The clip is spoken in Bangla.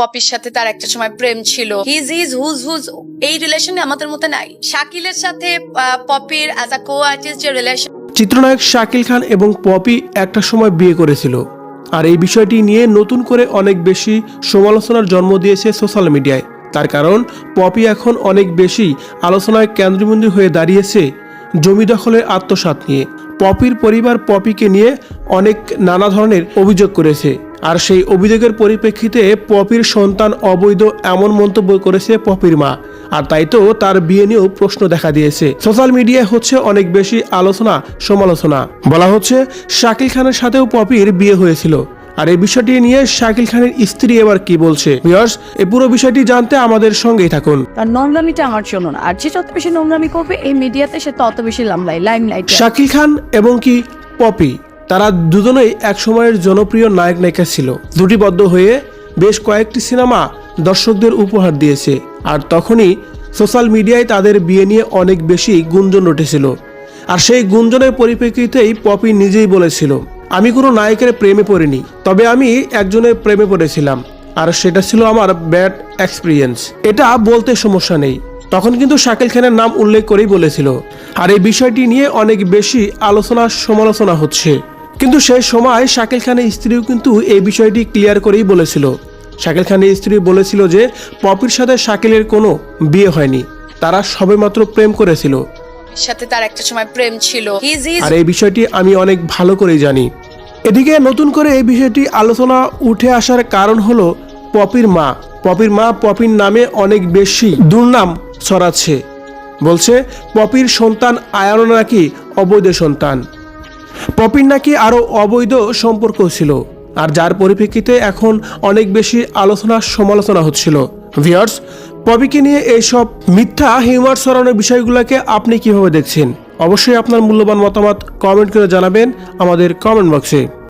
পপির সাথে তার একটা সময় প্রেম ছিল। হিজ হিজ হুজ হুজ এই রিলেশনে আমাদের মধ্যে নাই। শাকিলের সাথে পপির অ্যাজ আ কো আর্টিস্ট যে রিলেশন চিত্রনায়ক শাকিল খান এবং পপি একটা সময় বিয়ে করেছিল। আর এই বিষয়টি নিয়ে নতুন করে অনেক বেশি সমালোচনার জন্ম দিয়েছে সোশ্যাল মিডিয়ায়। তার কারণ, পপি এখন অনেক বেশি আলোচনায় কেন্দ্রবিন্দু হয়ে দাঁড়িয়েছে জমি দখলের আত্মসাৎ নিয়ে। পপির পরিবার পপিকে নিয়ে অনেক নানা ধরনের অভিযোগ করেছে। আর সেই অভিযোগের পরিপ্রেক্ষিতে পপির সন্তান অবৈধ এমন মন্তব্য করেছে পপির মা। আর তাই তো তার বিয়ে নিয়েও প্রশ্ন দেখা দিয়েছে। সোশ্যাল মিডিয়ায় হচ্ছে অনেক বেশি আলোচনা সমালোচনা। বলা হচ্ছে শাকিল খানের সাথেও পপির বিয়ে হয়েছিল। আর এই বিষয়টি নিয়ে শাকিল খানের স্ত্রী এবার কি বলছে? ভিউয়ার্স এই পুরো বিষয়টি জানতে আমাদের সঙ্গেই থাকুন। আর নোংরামিটা আমার জন্য না আর যে যত বেশি নোংরামি করবে এই মিডিয়াতে সে তত বেশি লামলাই লাইম লাইট শাকিল খান এবং কি পপি? তারা দুজনেই এক সময়ের জনপ্রিয় নায়ক নায়িকা ছিল। জুটিবদ্ধ হয়ে বেশ কয়েকটি সিনেমা দর্শকদের উপহার দিয়েছে। আর তখনই সোশ্যাল মিডিয়ায় তাদের বিয়ে নিয়ে অনেক বেশি গুঞ্জন উঠেছিল। আর সেই গুঞ্জনের পরিপ্রেক্ষিতেই পপি নিজেই বলেছিল, আমি কোনো নায়কের প্রেমে পড়িনি, তবে আমি একজনের প্রেমে পড়েছিলাম, আর সেটা ছিল আমার ব্যাড এক্সপিরিয়েন্স। এটা বলতে সমস্যা নেই। তখন কিন্তু শাকিল খানের নাম উল্লেখ করেই বলেছিল, আর এই বিষয়টি নিয়ে অনেক বেশি আলোচনা সমালোচনা হচ্ছে। কিন্তু সেই সময় শাকিল খানের স্ত্রীও কিন্তু এই বিষয়টি ক্লিয়ার করেই বলেছিল। শাকিল খানের স্ত্রী বলেছিল যে পপির সাথে শাকিলের কোনো বিয়ে হয়নি। তারা সবেমাত্র প্রেম করেছিল। সাথে তার একটা সময় প্রেম ছিল। আর এই বিষয়টি আমি অনেক ভালো করে জানি। এদিকে নতুন করে এই বিষয়টি আলোচনা উঠে আসার কারণ হলো পপির মা। পপির মা পপির নামে অনেক বেশি দুর্নাম ছড়াচ্ছে। বলছে পপির সন্তান আয়ানো নাকি অবৈধ সন্তান। পপির নাকি আরও অবৈধ সম্পর্ক ছিল, আর যার পরিপ্রেক্ষিতে এখন অনেক বেশি আলোচনা সমালোচনা হচ্ছিল। ভিয়ার্স পপিকে নিয়ে এইসব মিথ্যা হিউমার ছড়ানোর বিষয়গুলোকে আপনি কীভাবে দেখছেন? অবশ্যই আপনার মূল্যবান মতামত কমেন্ট করে জানাবেন আমাদের কমেন্ট বক্সে।